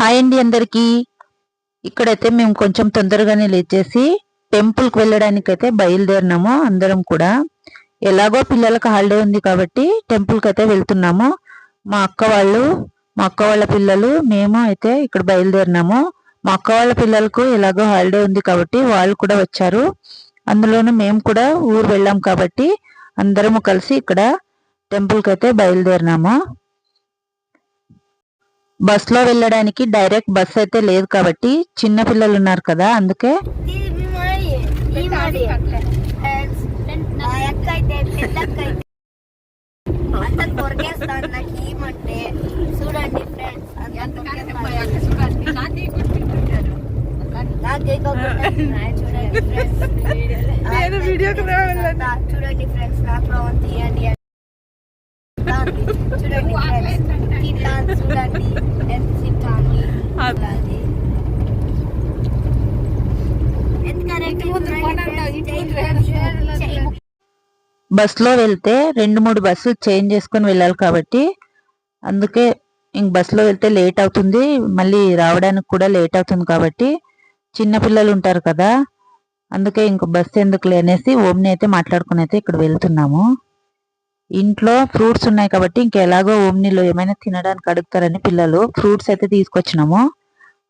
Hi అండి అందరికి. ఇక్కడైతే మేము కొంచెం తొందరగానే లేచేసి టెంపుల్కి వెళ్ళడానికి అయితే బయలుదేరినాము అందరం కూడా. ఎలాగో పిల్లలకు హాలిడే ఉంది కాబట్టి టెంపుల్కి అయితే వెళ్తున్నాము. మా అక్క వాళ్ళు మా అక్క వాళ్ళ పిల్లలు మేము అయితే ఇక్కడ బయలుదేరినాము. మా అక్క వాళ్ళ పిల్లలకు ఎలాగో హాలిడే ఉంది కాబట్టి వాళ్ళు కూడా వచ్చారు. అందులోనూ మేము కూడా ఊరు వెళ్ళాం కాబట్టి అందరము కలిసి ఇక్కడ టెంపుల్కి అయితే బయలుదేరినాము. బస్లో వెళ్ళడానికి డైరెక్ట్ బస్ అయితే లేదు కాబట్టి చిన్న పిల్లలు ఉన్నారు కదా అందుకే. నా చూడండి ఫ్రెండ్స్ చూడండి ఫ్రెండ్స్ తీయండి చూడండి ఫ్రెండ్స్ తింటాను చూడండి ఎంత తింటాను చూడండి ఎందుకంటే బస్లో వెళ్తే రెండు మూడు బస్సులు చేంజ్ చేసుకొని వెళ్ళాలి కాబట్టి అందుకే ఇంక బస్లో వెళ్తే లేట్ అవుతుంది. మళ్ళీ రావడానికి కూడా లేట్ అవుతుంది కాబట్టి చిన్న పిల్లలు ఉంటారు కదా అందుకే ఇంక బస్ ఎందుకు అనేసి ఓమ్ని అయితే మాట్లాడుకుని అయితే ఇక్కడ వెళ్తున్నాము. ఇంట్లో ఫ్రూట్స్ ఉన్నాయి కాబట్టి ఇంకా ఎలాగో ఓమ్నిలో ఏమైనా తినడానికి అడుగుతారని పిల్లలు ఫ్రూట్స్ అయితే తీసుకొచ్చినాము.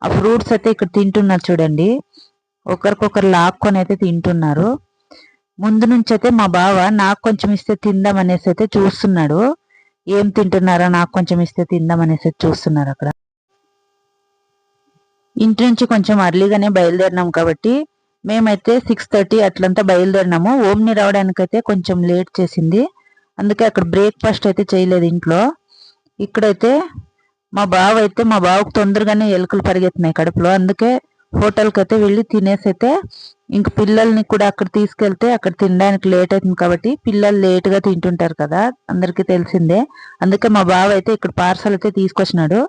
ఆ ఫ్రూట్స్ అయితే ఇక్కడ తింటున్నారు చూడండి. ఒకరికొకరు లాక్కొని అయితే తింటున్నారు. ముందు నుంచి అయితే మా బావ నాకు కొంచెం ఇస్తే తిందాం అనేసి అయితే చూస్తున్నాడు. ఏం తింటున్నారా? నాకు కొంచెం ఇస్తే తిందాం అనేసి అయితే చూస్తున్నారు అక్కడ. ఇంటి నుంచి కొంచెం అర్లీగానే బయలుదేరినాం కాబట్టి మేమైతే సిక్స్ థర్టీ అట్లంతా బయలుదేరినాము. ఓమ్ని రావడానికి అయితే కొంచెం లేట్ చేసింది. అందుకే అక్కడ బ్రేక్ఫాస్ట్ అయితే చేయలేదు ఇంట్లో. ఇక్కడైతే మా బావ అయితే మా బావకు తొందరగానే ఎలుకలు పరిగెత్తున్నాయి కడుపులో. అందుకే హోటల్కి అయితే వెళ్ళి తినేసి అయితే ఇంక పిల్లల్ని కూడా అక్కడ తీసుకెళ్తే అక్కడ తినడానికి లేట్ అవుతుంది కాబట్టి పిల్లలు లేట్గా తింటుంటారు కదా అందరికీ తెలిసిందే. అందుకే మా బావ అయితే ఇక్కడ పార్సల్ అయితే తీసుకొచ్చినాడు.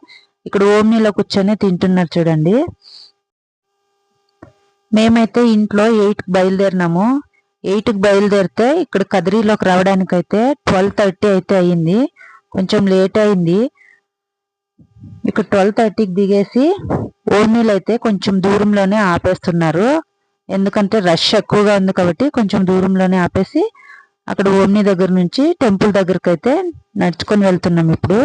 ఇక్కడ ఓమ్నీలో కూర్చొని తింటున్నారు చూడండి. మేమైతే ఇంట్లో ఎయిట్కి బయలుదేరినాము. ఎయిట్కి బయలుదేరితే ఇక్కడ కదిరిలోకి రావడానికి అయితే ట్వెల్వ్ థర్టీ అయితే అయ్యింది కొంచెం లేట్ అయింది. ఇక్కడ ట్వెల్వ్ థర్టీకి దిగేసి ఓర్నీలు అయితే కొంచెం దూరంలోనే ఆపేస్తున్నారు. ఎందుకంటే రష్ ఎక్కువగా ఉంది కాబట్టి కొంచెం దూరంలోనే ఆపేసి అక్కడ ఓమ్ని దగ్గర నుంచి టెంపుల్ దగ్గరికి అయితే నడుచుకొని వెళ్తున్నాం ఇప్పుడు.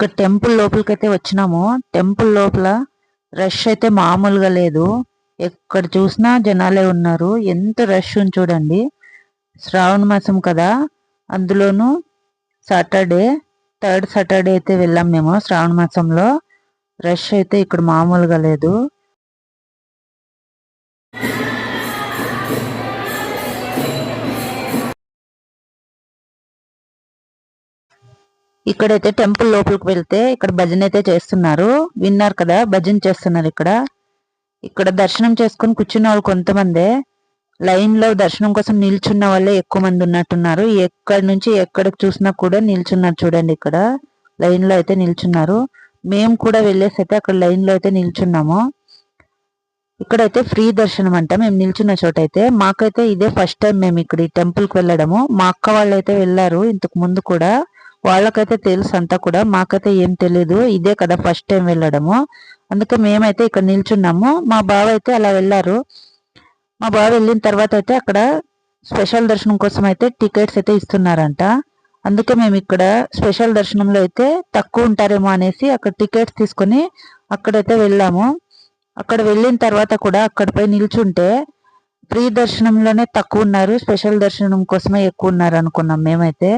ఇక్కడ టెంపుల్ లోపలికైతే వచ్చినాము. టెంపుల్ లోపల రష్ అయితే మామూలుగా లేదు. ఎక్కడ చూసినా జనాలే ఉన్నారు. ఎంత రష్ ఉంది చూడండి. శ్రావణ మాసం కదా. అందులోనూ సాటర్డే థర్డ్ సాటర్డే అయితే వెళ్ళాం మేము శ్రావణ మాసంలో. రష్ అయితే ఇక్కడ మామూలుగా లేదు. ఇక్కడైతే టెంపుల్ లోపలికి వెళ్తే ఇక్కడ భజన అయితే చేస్తున్నారు. విన్నారు కదా భజన చేస్తున్నారు ఇక్కడ. ఇక్కడ దర్శనం చేసుకుని కూర్చున్న వాళ్ళు కొంతమందే. లైన్లో దర్శనం కోసం నిల్చున్న వాళ్ళే ఎక్కువ మంది ఉన్నట్టున్నారు. ఎక్కడి నుంచి ఎక్కడికి చూసినా కూడా నిల్చున్నారు చూడండి ఇక్కడ. లైన్లో అయితే నిల్చున్నారు. మేము కూడా వెళ్ళేసి అయితే అక్కడ లైన్లో అయితే నిల్చున్నాము. ఇక్కడైతే ఫ్రీ దర్శనం అంట మేము నిల్చున్న చోట అయితే మాకైతే ఇదే ఫస్ట్ టైం మేము ఇక్కడ ఈ టెంపుల్కి వెళ్ళడము. మా అక్క వాళ్ళు అయితే వెళ్ళారు ఇంతకు ముందు కూడా. వాళ్ళకైతే తెలుసు అంతా కూడా మాకైతే ఏం తెలియదు ఇదే కదా ఫస్ట్ టైం వెళ్ళడము. అందుకే మేమైతే ఇక్కడ నిల్చున్నాము. మా బావ అయితే అలా వెళ్ళారు. మా బావ వెళ్ళిన తర్వాత అయితే అక్కడ స్పెషల్ దర్శనం కోసం అయితే టికెట్స్ అయితే ఇస్తున్నారంట. అందుకే మేము ఇక్కడ స్పెషల్ దర్శనంలో అయితే తక్కువ ఉంటారేమో అనేసి అక్కడ టికెట్స్ తీసుకొని అక్కడైతే వెళ్ళాము. అక్కడ వెళ్ళిన తర్వాత కూడా అక్కడపై నిల్చుంటే ఫ్రీ దర్శనంలోనే తక్కువ ఉన్నారు. స్పెషల్ దర్శనం కోసమే ఎక్కువ ఉన్నారు అనుకున్నాం మేమైతే.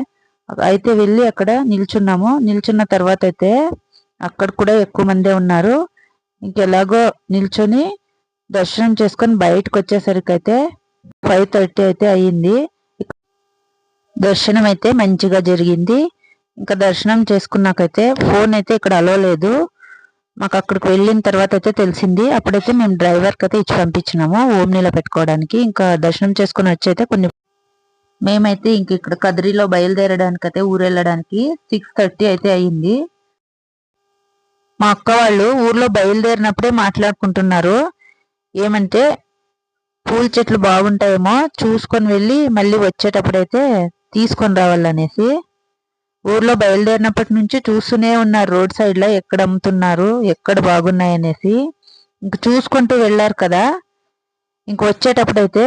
అయితే వెళ్ళి అక్కడ నిల్చున్నాము. నిల్చున్న తర్వాత అయితే అక్కడ కూడా ఎక్కువ మందే ఉన్నారు. ఇంకెలాగో నిల్చొని దర్శనం చేసుకొని బయటకు వచ్చేసరికి అయితే ఫైవ్ థర్టీ అయితే అయ్యింది. దర్శనం అయితే మంచిగా జరిగింది. ఇంకా దర్శనం చేసుకున్నాకైతే ఫోన్ అయితే ఇక్కడ అలో లేదు. మాకు అక్కడికి వెళ్ళిన తర్వాత అయితే తెలిసింది. అప్పుడైతే మేము డ్రైవర్కి అయితే ఇచ్చి పంపించినాము. ఓమ్నీలో పెట్టుకోవడానికి. ఇంకా దర్శనం చేసుకుని వచ్చి అయితే కొన్ని మేమైతే ఇంక ఇక్కడ కదిరిలో బయలుదేరడానికి అయితే ఊరు వెళ్ళడానికి సిక్స్ థర్టీ అయితే అయ్యింది మా అక్క వాళ్ళు ఊర్లో బయలుదేరినప్పుడే మాట్లాడుకుంటున్నారు. ఏమంటే పూల చెట్లు బాగుంటాయేమో చూసుకొని వెళ్ళి మళ్ళీ వచ్చేటప్పుడైతే తీసుకొని రావాలనేసి. ఊర్లో బయలుదేరినప్పటి నుంచి చూస్తూనే ఉన్నారు రోడ్ సైడ్లో ఎక్కడ అమ్ముతున్నారు ఎక్కడ బాగున్నాయి అనేసి ఇంక చూసుకుంటూ వెళ్ళారు కదా. ఇంక వచ్చేటప్పుడైతే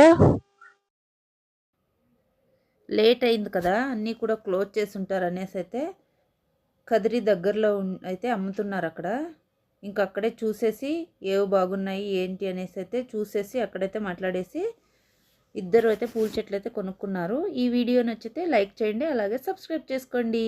లేట్ అయింది కదా అన్నీ కూడా క్లోజ్ చేసి ఉంటారు అనేసి అయితే కదిరి దగ్గరలో అయితే అమ్ముతున్నారు అక్కడ. ఇంకా అక్కడే చూసేసి ఏవి బాగున్నాయి ఏంటి అనేసి అయితే చూసేసి అక్కడైతే మాట్లాడేసి ఇద్దరు అయితే పూల చెట్లు అయితే కొనుక్కున్నారు. ఈ వీడియో నచ్చితే లైక్ చేయండి అలాగే సబ్స్క్రైబ్ చేసుకోండి.